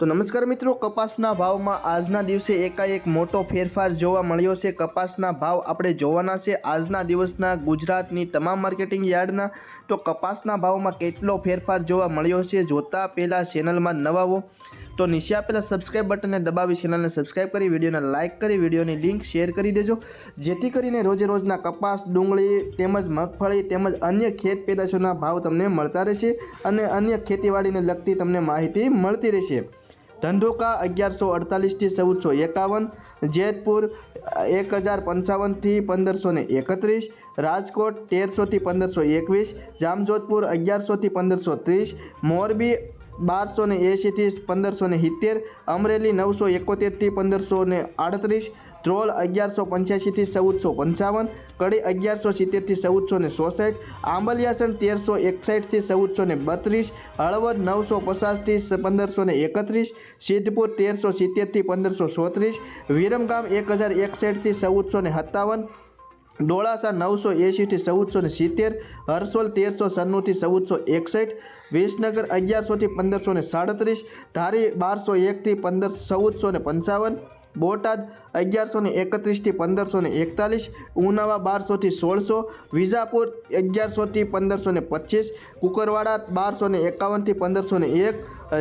તો નમસ્કાર મિત્રો, કપાસના ભાવમાં આજના દિવસે એકાએક મોટો ફેરફાર જોવા મળ્યો છે. કપાસના ભાવ આપણે જોવાના છે આજના દિવસના ગુજરાતની તમામ માર્કેટિંગ યાર્ડના. તો કપાસના ભાવમાં કેટલો ફેરફાર જોવા મળ્યો છે જોતા પહેલાં ચેનલમાં નવાવો તો નીચે આપેલા સબસ્ક્રાઇબ બટનને દબાવી ચેનલને સબસ્ક્રાઇબ કરી, વિડીયોને લાઇક કરી, વિડીયોની લિંક શેર કરી દેજો. જેથી કરીને રોજે રોજના કપાસ, ડુંગળી તેમજ મગફળી તેમજ અન્ય ખેત પેદાશોના ભાવ તમને મળતા રહેશે અને અન્ય ખેતીવાડીને લગતી તમને માહિતી મળતી રહેશે. ધંધોકા અગિયારસો અડતાલીસથી ચૌદસો એકાવન, જેતપુર એક હજાર પંચાવનથી પંદરસો ને એકત્રીસ, રાજકોટ તેરસોથી પંદરસો એકવીસ, જામજોધપુર અગિયારસોથી પંદરસો ત્રીસ, મોરબી બારસો ને એંશીથી પંદરસો ને સિત્તેર, અમરેલી નવસો એકોતેરથી પંદરસો ને આડત્રીસ ધ્રોલ અગિયારસો પંચ્યાસીથી ચૌદસો પંચાવન, કડી અગિયારસો સિત્તેરથી ચૌદસો ને ચોસઠ, આંબલિયાસણ તેરસો એકસઠથી ચૌદસો ને બત્રીસ, હળવદ નવસો પચાસથી પંદરસો ને એકત્રીસ, સિદ્ધપુર તેરસો સિત્તેરથી પંદરસો ચોત્રીસ, વિરમગામ એક હજાર એકસઠથી ચૌદસો ને સત્તાવન, ડોળાસા નવસો એંશીથી ચૌદસો ને સિત્તેર, હરસોલ તેરસો સન્નુંથી ચૌદસો એકસઠ, વિસનગર અગિયારસોથી પંદરસો ને સાડત્રીસ, ધારી બારસો એકથી પંદર, ચૌદસો ને પંચાવન બોટાદ અગિયારસો ને એકત્રીસથી પંદરસો ને એકતાલીસ, ઉનાવા બારસોથી સોળસો, વિજાપુર અગિયારસોથી પંદરસો ને પચીસ, કુકરવાડા બારસો ને એકાવનથી પંદરસો ને એક,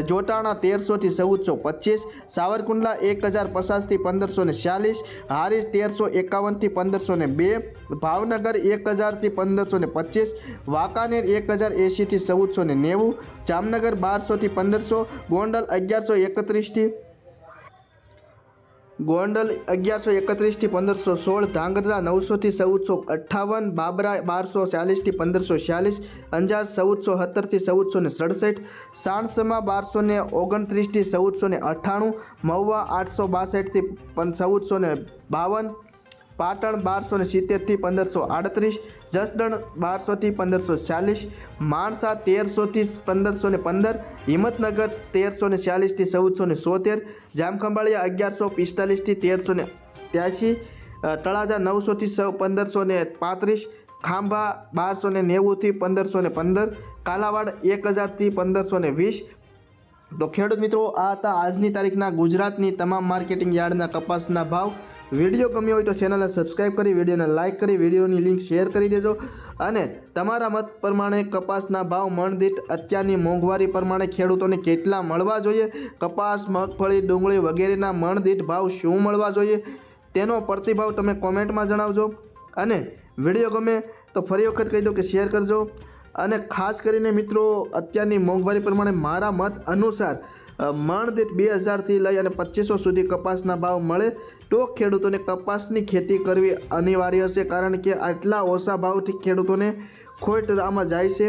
જોટાણા તેરસોથી ચૌદસો પચીસ, સાવરકુંડલા એક હજાર પચાસથી પંદરસો ને ચાલીસ, હારીસ તેરસો એકાવનથી પંદરસો ને બે, ભાવનગર એક હજારથી પંદરસો ને પચીસ, વાંકાનેર એક હજાર એંશીથી ચૌદસો ને નેવું, જામનગર બારસોથી પંદરસો, ગોંડલ અગિયારસો એકત્રીસથી ગોંડલ અગિયારસો એકત્રીસથી પંદરસો સોળ, ધાંગધ્રા નવસોથી ચૌદસો અઠ્ઠાવન, બાબરા બારસો ચાલીસથી પંદરસો છ્યાલીસ અંજાર ચૌદસો સત્તરથી ચૌદસો ને સડસઠ, સાણસમાં બારસો ને ઓગણત્રીસથી ચૌદસો ને અઠ્ઠાણું, મહુવા આઠસો બાસઠથી ચૌદસો ને બાવન પાટણ બારસો ને સિત્તેરથી પંદરસો આડત્રીસ, જસદણ બારસોથી પંદરસો ચાલીસ, માણસા તેરસોથી પંદરસો ને પંદર, હિંમતનગર તેરસો ને ચાલીસથી ચૌદસો ને સોતેર, જામખંભાળિયા અગિયારસો પિસ્તાલીસથી તેરસો ને ત્યાસી તળાજા નવસોથી સ, પંદરસો ને પાંત્રીસ, ખાંભા બારસો ને નેવુંથી પંદરસો ને પંદર, કાલાવાડ એક હજારથી પંદરસો ને વીસ. તો ખેડૂત મિત્રો, આ હતા આજની તારીખના ગુજરાતની તમામ માર્કેટિંગ યાર્ડના કપાસના ભાવ. વીડિયો ગમ્યો હોય તો ચેનલને સબસ્ક્રાઈબ કરી, વિડીયોને લાઇક કરી, વિડીયોની લિંક શેર કરી દેજો. અને તમારા મત પ્રમાણે કપાસના ભાવ મણદીઠ, અત્યારની મોંઘવારી પ્રમાણે ખેડૂતોને કેટલા મળવા જોઈએ? કપાસ, મગફળી, ડુંગળી વગેરેના મણદીઠ ભાવ શું મળવા જોઈએ? તેનો પ્રતિભાવ તમે કોમેન્ટમાં જણાવજો. અને વીડિયો ગમે તો ફરી વખત કહી દો કે શેર કરજો. અને ખાસ કરીને મિત્રો, અત્યારની મોંઘવારી પ્રમાણે મારા મત અનુસાર અ, દીઠ બે હજારથી લઈ અને પચીસો સુધી કપાસના ભાવ મળે તો ખેડૂતોને કપાસની ખેતી કરવી અનિવાર્ય છે કારણ કે આટલા ઓછા ભાવથી ખેડૂતોને ખોટ આમાં જાય છે.